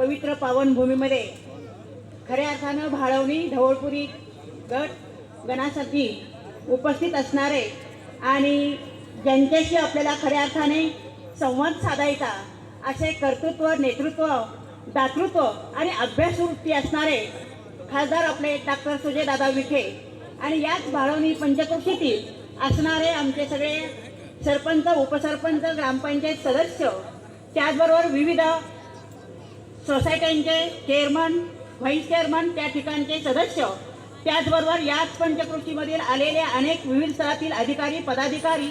पवित्र पावनभूमीमध्ये खऱ्या अर्थानं भाळवणी ढवळपुरी गट गणासाठी उपस्थित असणारे आणि ज्यांच्याशी आपल्याला खऱ्या अर्थाने संवाद साधायचा असे कर्तृत्व नेतृत्व दातृत्व आणि अभ्यासवृत्ती असणारे खासदार आपले डॉक्टर सुजयदादा विखे आणि याच भाळवणी पंचक्रोशीतील असणारे आमचे सगळे सरपंच उपसरपंच ग्रामपंचायत सदस्य त्याचबरोबर विविध सोसायट्यांचे चेअरमन व्हाईस चेअरमन त्या ठिकाणचे सदस्य. त्याचबरोबर याच पंचकृषीमधील आलेले अनेक विविध स्तरातील अधिकारी पदाधिकारी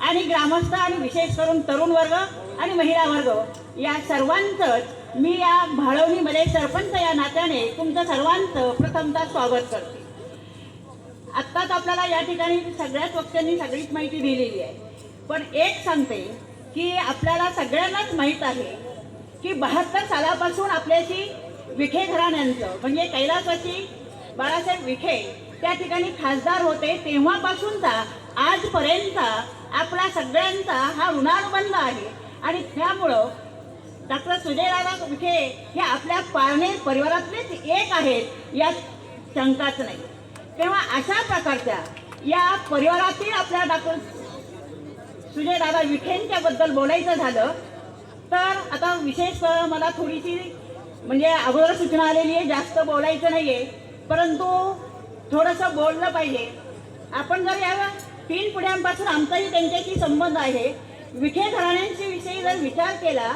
आणि ग्रामस्थ आणि विशेष करून तरुण वर्ग आणि महिला वर्ग. या सर्वांचंच मी या भाळवणीमध्ये सरपंच या नात्याने तुमचं सर्वांचं प्रथमतः स्वागत करते. आत्ताच आपल्याला या ठिकाणी सगळ्याच वक्त्यांनी सगळीच माहिती दिलेली आहे. पण एक सांगते की आपल्याला सगळ्यांनाच माहीत आहे की बहात्तर सालापासून आपल्याशी विखे घराण्यांचं म्हणजे कैलासवाची बाळासाहेब विखे त्या ठिकाणी खासदार होते तेव्हापासूनचा आजपर्यंतचा आपला सगळ्यांचा हा ऋणानुबंध आहे. आणि त्यामुळं डॉक्टर सुजयदादा विखे हे आपल्या पारणे परिवारातलेच एक आहेत यात शंकाच नाही. तेव्हा अशा प्रकारच्या या परिवारातील आपल्या डॉक्टर सुजयदादा विखेंच्याबद्दल बोलायचं झालं तर आता विशेष मला थोडीशी म्हणजे अगोदर सूचना आलेली आहे जास्त बोलायचं नाही आहे परंतु थोडंसं बोललं पाहिजे. आपण जर या तीन पिढ्यांपासून आमचाही त्यांच्याशी संबंध आहे. विखे घराण्यांच्या विषयी जर विचार केला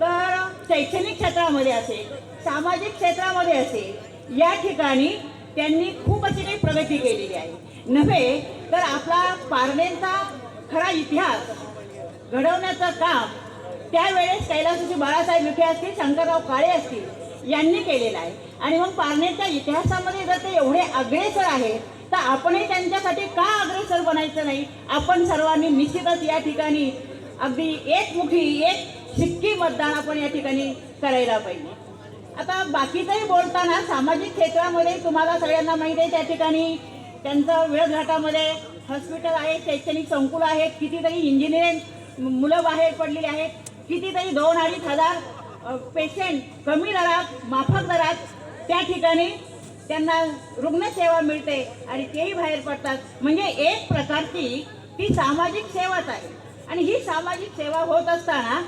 तर शैक्षणिक क्षेत्रामध्ये असेल सामाजिक क्षेत्रामध्ये असेल या ठिकाणी त्यांनी खूप अशी काही प्रगती केलेली आहे. नव्हे तर आपला पारनेरचा खरा इतिहास घडवण्याचं काम त्यावेळेस कैलासाची बाळासाहेब विखे असतील शंकरराव काळे असतील यांनी केलेलं आहे. आणि मग पारनेरच्या इतिहासामध्ये जर ते एवढे अग्रेसर आहेत तर आपणही त्यांच्यासाठी का अग्रेसर बनायचं नाही? आपण सर्वांनी निश्चितच या ठिकाणी अगदी एकमुखी एक शिक्की मतदान आपण या ठिकाणी करायला पाहिजे. आता बाकीचंही बोलताना सामाजिक क्षेत्रामध्ये तुम्हाला सगळ्यांना माहिती आहे त्या ठिकाणी त्यांचं वेळघाटामध्ये हॉस्पिटल आहे शैक्षणिक संकुल आहेत कितीतरी इंजिनिअरिंग मुलं बाहेर पडलेली आहेत. कितीतरी दोन अडीच हजार पेशंट कमी दरात माफक दरात त्या ठिकाणी त्यांना रुग्णसेवा मिळते आणि तेही बाहेर पडतात. म्हणजे एक प्रकारची ती सामाजिक सेवाच आहे. आणि ही सामाजिक सेवा होत असताना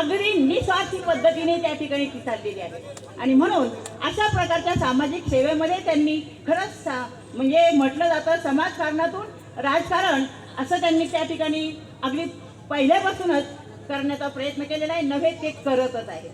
अगदी निस्वार्थी पद्धतीने त्या ठिकाणी ती चाललेली आहे. आणि म्हणून अशा प्रकारच्या सामाजिक सेवेमध्ये त्यांनी खरंच सा म्हणजे म्हटलं जातं समाजकारणातून राजकारण असं त्यांनी त्या ठिकाणी अगदी पहिल्यापासूनच करण्याचा प्रयत्न केलेला आहे नव्हे ते करतच आहे.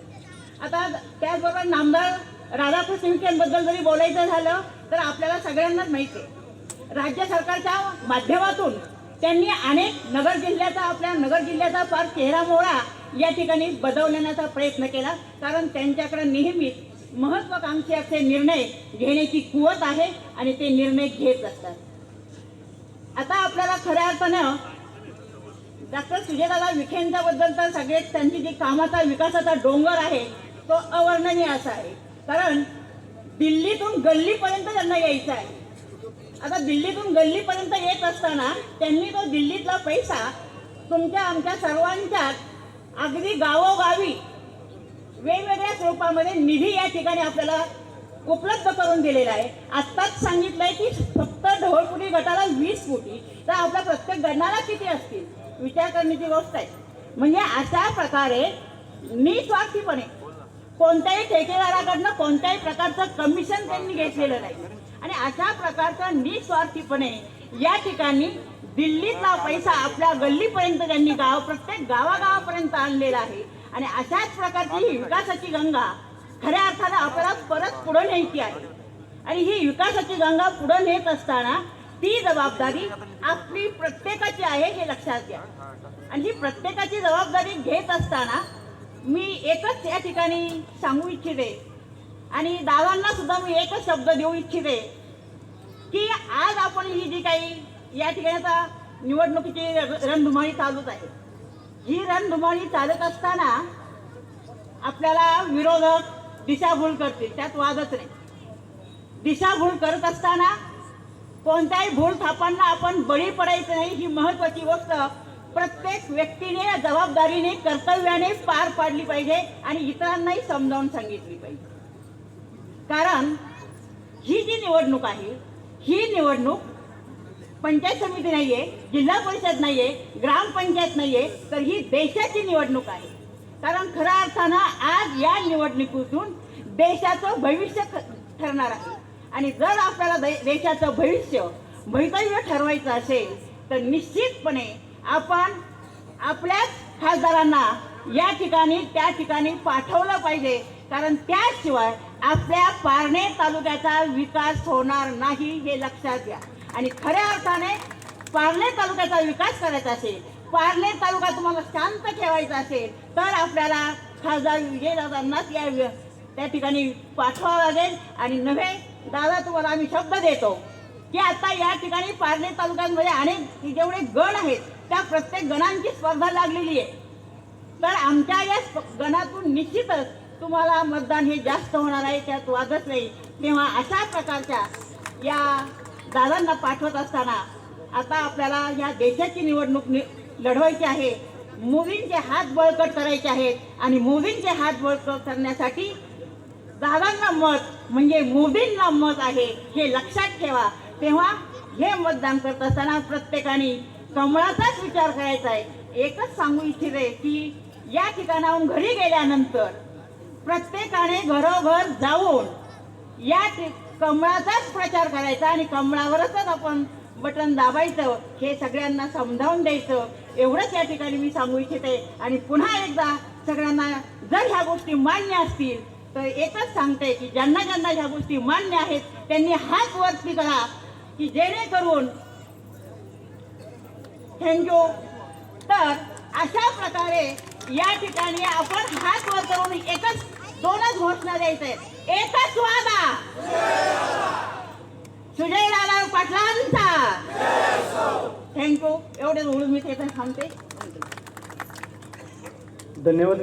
आता त्याचबरोबर नामदार राधाकृष्ण विखेंबद्दल जरी बोलायचं झालं तर आपल्याला सगळ्यांनाच माहिती आहे. राज्य सरकारच्या माध्यमातून त्यांनी अनेक नगर जिल्ह्याचा आपल्या नगर जिल्ह्याचा फार चेहरा मोहरा या ठिकाणी बदलण्याचा प्रयत्न केला. कारण त्यांच्याकडे नेहमीच महत्वाकांक्षी असे निर्णय घेण्याची कुवत आहे आणि ते निर्णय घेत असतात. आता आपल्याला खऱ्या अर्थानं डॉक्टर सुजयदादा विखेंच्याबद्दल तर सगळे त्यांची जी कामाचा विकासाचा डोंगर आहे तो अवर्णनीय असा आहे. कारण दिल्लीतून गल्लीपर्यंत त्यांना यायचं आहे. आता दिल्लीतून गल्लीपर्यंत येत असताना त्यांनी तो दिल्लीतला पैसा तुमच्या आमच्या सर्वांच्यात अगदी गावोगावी वेगवेगळ्या स्वरूपामध्ये निधी या ठिकाणी आपल्याला उपलब्ध करून दिलेला आहे. आत्ताच सांगितलंय की फक्त ढवळपुटी गटाला वीस कोटी तर आपल्या प्रत्येक गणाला किती असतील? विचार करण्याची गोष्ट आहे. म्हणजे अशा प्रकारे निस्वार्थीपणे कोणत्याही ठेकेदाराकडनं कोणत्याही प्रकारचं कमिशन त्यांनी घेतलेलं नाही. आणि अशा प्रकारचं निस्वार्थीपणे या ठिकाणी दिल्लीतला पैसा आपल्या गल्लीपर्यंत त्यांनी गाव प्रत्येक गावागावापर्यंत आणलेला आहे. आणि अशाच प्रकारची ही विकासाची गंगा खऱ्या अर्थानं आपल्याला परत पुढे न्यायची आहे. आणि ही विकासाची गंगा पुढे नेत असताना ती जबाबदारी आपली प्रत्येकाची आहे हे लक्षात घ्या. आणि ही प्रत्येकाची जबाबदारी घेत असताना मी एकच या ठिकाणी सांगू इच्छिते. आणि दादांना सुद्धा मी एकच शब्द देऊ इच्छिते की आज आपण ही जी काही या ठिकाणी आता निवडणुकीची रणधुमाळी चालूच आहे. ही रणधुमाळी चालत असताना आपल्याला विरोधक दिशाभूल करतील त्यात वादच नाही. दिशाभूल करत असताना कोणताही भूल थापांना आपण बळी पडायचं नाही ही महत्वाची गोष्ट. प्रत्येक व्यक्तीने जबाबदारीने कर्तव्याने पार पाडली पाहिजे आणि इतरांनाही समजावून सांगितली पाहिजे. कारण ही जी निवडणूक आहे ही निवडणूक पंचायत समिती नाही आहे जिल्हा परिषद नाही आहे ग्रामपंचायत नाही आहे तर ही देशाची निवडणूक आहे. कारण खऱ्या अर्थानं आज या निवडणुकीतून देशाचं भविष्य ठरणार आहे. आणि जर आपल्याला दे- देशाचं भविष्य भवितव्य ठरवायचं असेल तर निश्चितपणे आपण आपल्याच खासदारांना या ठिकाणी त्या ठिकाणी पाठवलं पाहिजे. कारण त्याशिवाय आपल्या पारणे तालुक्याचा विकास होणार नाही हे लक्षात घ्या. आणि खऱ्या अर्थाने पारणे तालुक्याचा विकास करायचा असेल पारणे तालुका तुम्हाला शांत ठेवायचा असेल तर आपल्याला खासदार विजयदादांनाच या त्या ठिकाणी पाठवावं लागेल आणि नव्हे दादा तुम्हाला आम्ही शब्द देतो की आता या ठिकाणी पारणे तालुक्यांमध्ये अनेक जेवढे गण आहेत त्या प्रत्येक गणांची स्पर्धा लागलेली आहे. तर आमच्या या गणातून निश्चितच तुम्हाला मतदान हे जास्त होणार आहे त्यात वादच नाही. तेव्हा अशा प्रकारच्या या दादांना पाठवत असताना आता आपल्याला या देशाची निवडणूक नि लढवायची आहे. मोदींचे हात बळकट करायचे आहेत आणि मोदींचे हात बळकट करण्यासाठी दादांना मत म्हणजे मोदींना मत आहे हे लक्षात ठेवा. तेव्हा हे मतदान करत असताना प्रत्येकाने कमळाचाच विचार करायचा आहे. एकच सांगू इच्छिते की या ठिकाणाहून घरी गेल्यानंतर प्रत्येकाने घरोघर जाऊन या ठि- कमळाचाच प्रचार करायचा आणि कमळावरच आपण बटन दाबायचं हे सगळ्यांना समजावून द्यायचं. एवढंच या ठिकाणी मी सांगू इच्छिते. आणि पुन्हा एकदा सगळ्यांना जर ह्या गोष्टी मान्य असतील तर एकच सांगते की ज्यांना ज्यांना ह्या गोष्टी मान्य आहेत त्यांनी हात वरती करा की जेणेकरून थँक्यू तर अशा प्रकारे या ठिकाणी आपण हात वर करून एकच दोनच घोषणा द्यायचंय एकच वादा. सुजय दादा पाटलांचा. थँक्यू. एवढे बोलून मी ते थांबते धन्यवाद.